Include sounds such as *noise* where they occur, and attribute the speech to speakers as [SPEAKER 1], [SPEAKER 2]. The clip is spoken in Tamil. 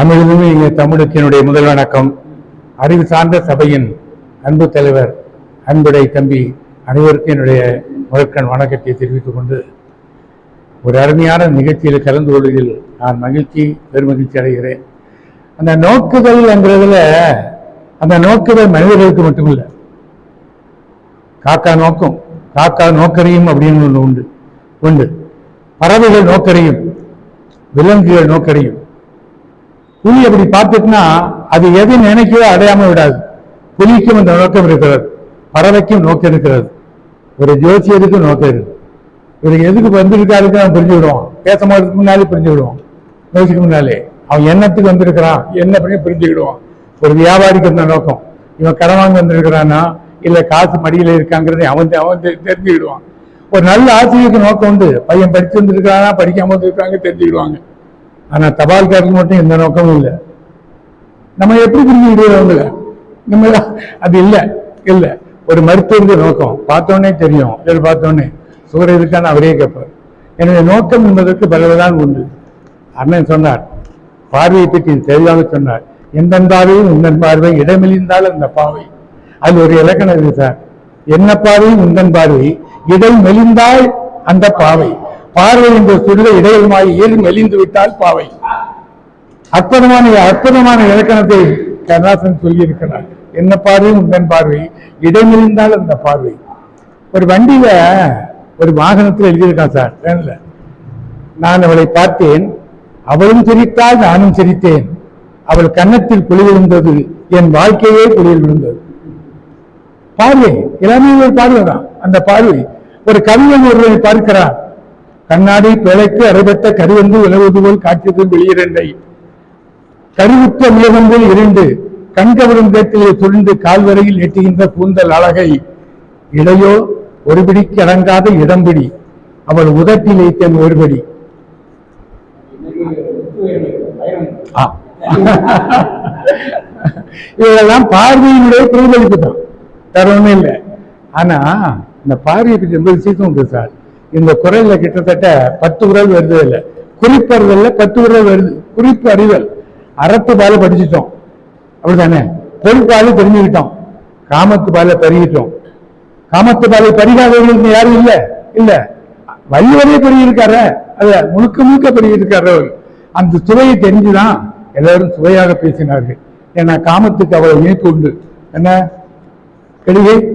[SPEAKER 1] அமிர்தமே இங்கே தமிழுக்கினுடைய முதல் வணக்கம். அறிவு சார்ந்த சபையின் அன்பு தலைவர் அன்புடை தம்பி அனைவருக்கும் என்னுடைய முதற்கண் வணக்கத்தை தெரிவித்துக் கொண்டு ஒரு அருமையான நிகழ்ச்சியில் கலந்து கொள்வதில் நான் மகிழ்ச்சி பெருமகிழ்ச்சி அடைகிறேன். அந்த நோக்குதல் என்கிறதுல அந்த நோக்குதல் மனிதர்களுக்கு மட்டுமில்ல. காக்கா நோக்கம் காக்கா நோக்கறியும் அப்படின்னு ஒன்று உண்டு. உண்டு. பறவைகள் நோக்கறியும் விலங்குகள் நோக்கறியும் புலி அப்படி பார்த்துட்டுனா அது எது நினைக்கவே அடையாம விடாது. புலிக்கும் அந்த நோக்கம் இருக்கிறது. பறவைக்கும் நோக்கம் இருக்கிறது. ஒரு ஜோசியருக்கும் நோக்கம் இருக்கு இவருக்கு எதுக்கு வந்திருக்காருக்கு நான் புரிஞ்சு விடுவான் பேச போறதுக்கு முன்னாலே புரிஞ்சு விடுவான் யோசிக்க முன்னாலே. அவன் எண்ணத்துக்கு வந்திருக்கிறான்? என்ன பண்ணி புரிஞ்சுக்கிடுவான். ஒரு வியாபாரிக்கு இருந்த நோக்கம். இவன் கடன் வாங்க வந்திருக்கிறானா? இல்லை காசு மடியில் இருக்காங்கிறதை அவன் அவன் தெ- தெரிஞ்சுக்கிடுவான். ஒரு நல்ல ஆசிரியருக்கு நோக்கம் உண்டு. பையன் படிச்சு வந்திருக்கானா படிக்காம வந்திருக்காங்க தெரிஞ்சுக்கிடுவாங்க. ஆனா தபால்காரருக்கு மட்டும் எந்த நோக்கமும் இல்லை. நம்ம எப்படி புரிஞ்சுக்கிடுவோம் நம்ம அது இல்லை இல்லை. ஒரு மருத்துவருக்கு நோக்கம் பார்த்தோன்னே தெரியும். இதில் பார்த்தோன்னே சுகர் இருக்கான்னு அவரே கேட்பார். எனவே நோக்கம் என்பதற்கு பலவதான் உண்டு. அண்ணன் சொன்னார் பார்வையை பற்றி தெளிவாக சொன்னார். எந்தன் பார்வையும் உந்தன் பார்வை இடமெளிந்தால் அந்த பாவை அது ஒரு இலக்கணம் இருக்கு சார். என்ன பார்வை? உந்தன் பார்வை. இடம் மெலிந்தால் அந்த பாவை பார்வை என்ற சொல்ல இடையமாய் ஏறி மெலிந்து விட்டால் பாவை. அற்புதமான அற்புதமான இலக்கணத்தை கருணாசன் சொல்லியிருக்கிறார். என்ன பார்வை? உந்தன் பார்வை. இடைமெலிந்தால் அந்த பார்வை. ஒரு வண்டியில ஒரு வாகனத்தில் எழுதியிருக்கான் சார் வேன்ல நான் அவளை பார்த்தேன். அவளும் சிரித்தால் நானும் சிரித்தேன். அவள் கன்னத்தில் குழி விழுந்தது. என் வாழ்க்கையே குளிர் விழுந்தது. பார்வை. எல்லாமே ஒரு பார்வை தான் அந்த பார்வை. ஒரு கவிஞன் ஒருவரை பார்க்கிறான் கண்ணாடி பிழைக்கு அறுபட்ட கருவந்து விளவது போல் காட்சியது வெளியிரண்டை கருவுற்ற மேகங்கள் இரண்டு கண்கவரும் கேட்டிலே சுருண்டு கால்வரையில் எட்டுகின்ற கூந்தல் அழகை இடையோ ஒரு பிடிக்கு அடங்காத இடம்பிடி அவள் உதட்டிலே தென் ஒருபடி. *laughs* இதெல்லாம் பார்வையினுடைய பிரதிபலிப்பு தான் வேற ஒண்ணும் இல்லை. ஆனா இந்த பார்வையை பற்றி ரொம்ப விசேஷம் உண்டு சார். இந்த குரல்ல கிட்டத்தட்ட பத்து குரல் வருது இல்லை. குறிப்பறிதல்ல பத்து குரல் வருது. குறிப்பு அறிதல். அறத்து பால படிச்சுட்டோம். அப்படிதானே பொருட்பாலை தெரிஞ்சுக்கிட்டோம். காமத்து பால பெருகிட்டோம். காமத்து பாலை பறிகாதவர்களுக்கு யாரும் இல்ல? இல்ல. வழிவரையே பெருகியிருக்காரு. அத முழுக்க முழுக்க பருகியிருக்காரு அவர். அந்த சுவையை தெரிஞ்சுதான் எல்லாரும் சுவையாக பேசினார்கள். ஏன்னா காமத்துக்கு அவ்வளவு இனிப்பு உண்டு. என்ன? கெடுகை?